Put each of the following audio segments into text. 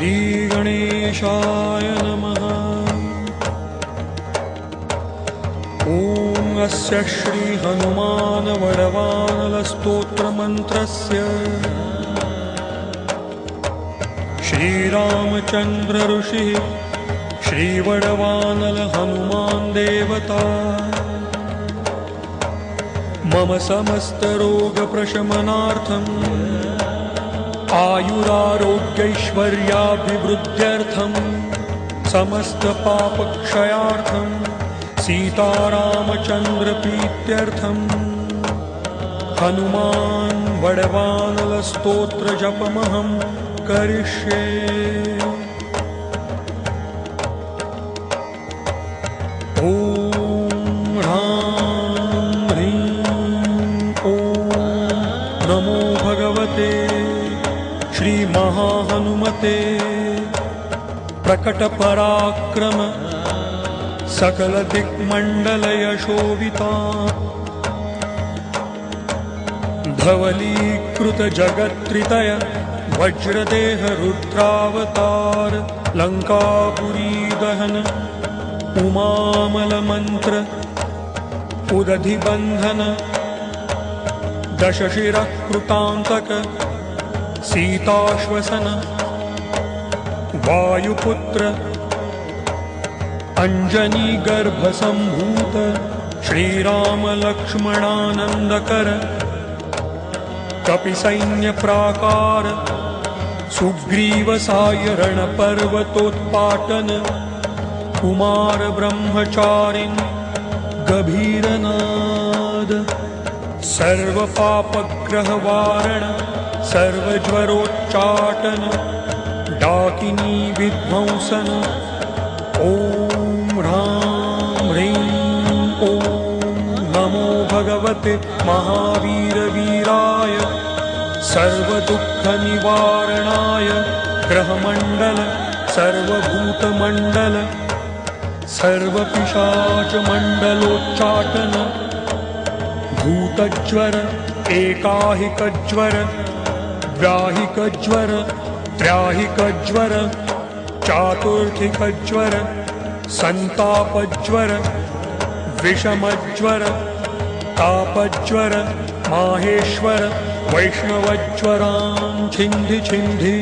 श्रीगणेशाय नमः। ॐ अस्य श्रीहनुमान् वडवानलस्तोत्रमन्त्रस्य श्रीरामचन्द्र ऋषिः श्रीवडवानल हनुमान् देवता मम समस्तरोगप्रशमनार्थम् आयुरारोग्यैश्वर्याभिवृद्ध्यर्थं समस्तपापक्षयार्थं सीतारामचन्द्रप्रीत्यर्थम् हनुमान् वडवानलस्तोत्रजपमहं करिष्ये प्रकटपराक्रम सकलदिक्मण्डलयशोभिता धवलीकृतजगत्त्रितय वज्रदेहरुद्रावतार लङ्कापुरीदहन उमामलमन्त्र उदधिबन्धन दशशिरः कृतान्तक सीताश्वसन वायुपुत्र अञ्जनीगर्भसम्भूत श्रीरामलक्ष्मणानन्दकर कपिसैन्यप्राकार सुग्रीवसायरणपर्वतोत्पाटन कुमारब्रह्मचारिन् गभीरनाद सर्वपापग्रहवारण सर्वज्वरोच्चाटन डाकिनी विध्वंसन। ॐ ह्रां ह्रीं। ॐ नमो भगवते महावीरवीराय सर्वदुःखनिवारणाय ग्रहमण्डल सर्वभूतमण्डल सर्वपिशाचमण्डलोच्चाटन। भूतज्वर एकाहिकज्वर व्याहिकज्वर त्र्याहिकज्वर चातुर्थिकज्वर सन्तापज्वर विषमज्वर तापज्वर माहेश्वर वैष्णवज्वरान् छिन्धि छिन्धि।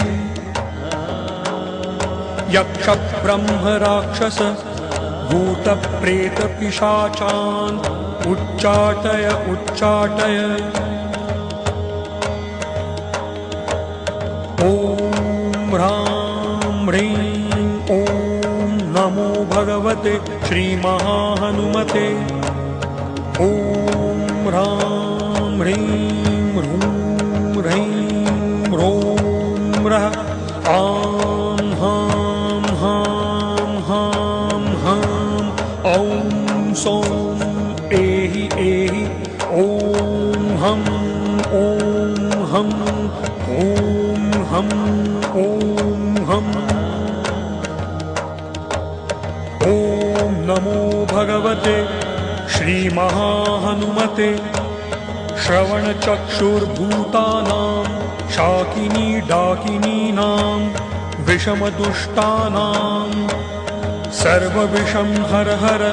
यक्षब्रह्मराक्षस भूतप्रेतपिशाचान् उच्चाटय उच्चाटय। ॐ भगवते श्रीमहाहनुमते ॐ ह्रां ह्रीं ह्रूं ह्रीं ह्रों ह्रः आं नमो भगवते श्रीमहाहनुमते श्रवणचक्षुर्भूतानां शाकिनी डाकिनीनां विषमदुष्टानां सर्वविषं हर हर।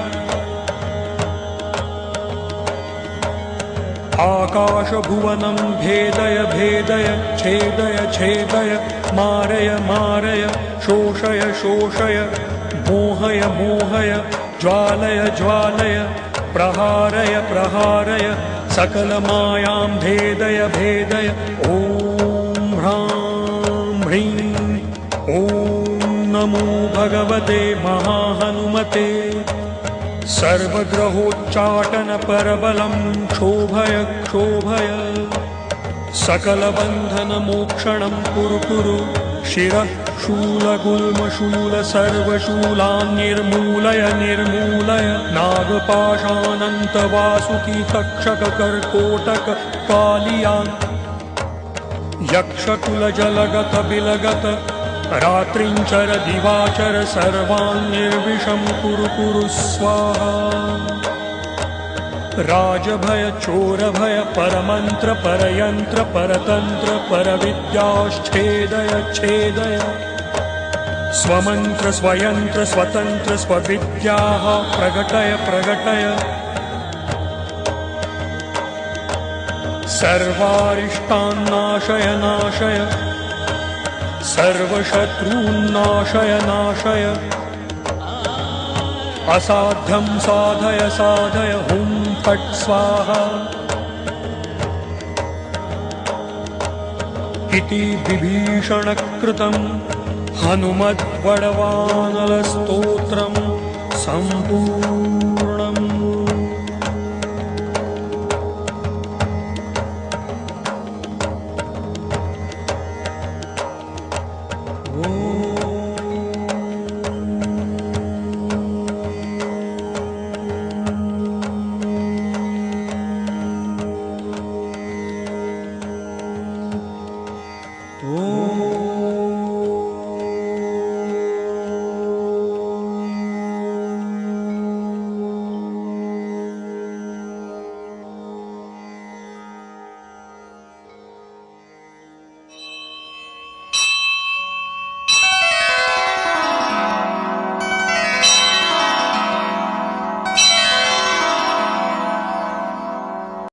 आकाशभुवनं भेदय भेदय छेदय छेदय मारय मारय शोषय शोषय मोहय मोहय ज्वालय ज्वालय प्रहारय प्रहारय सकलमायां भेदय भेदय। ॐ ह्रां ह्रीं ॐ नमो भगवते महाहनुमते। सर्वग्रहोच्चाटनपरबलं क्षोभय क्षोभय। सकलबन्धनमोक्षणं कुरु कुरु शिरः शूलगुल्मशूल सर्वशूलान्निर्मूलय निर्मूलय नागपाशानन्तवासुकी तक्षककर्कोटक कालियान् यक्षकुलजलगत बिलगत रात्रिञ्चर दिवाचर सर्वान् निर्विषं कुरु कुरु स्वाहा राजभय चोरभय परमन्त्र परयन्त्र परतन्त्र परविद्याश्छेदय छेदय स्वमन्त्र स्वयन्त्र स्वतन्त्र स्वविद्याः प्रकटय प्रकटय सर्वारिष्टान्नाशय नाशय। सर्वशत्रून्नाशय नाशय। असाध्यं साधय साधय हुं फट् स्वाहा। इति विभीषणकृतं हनुमद्वडवानलस्तोत्रं सम्पूर्णम्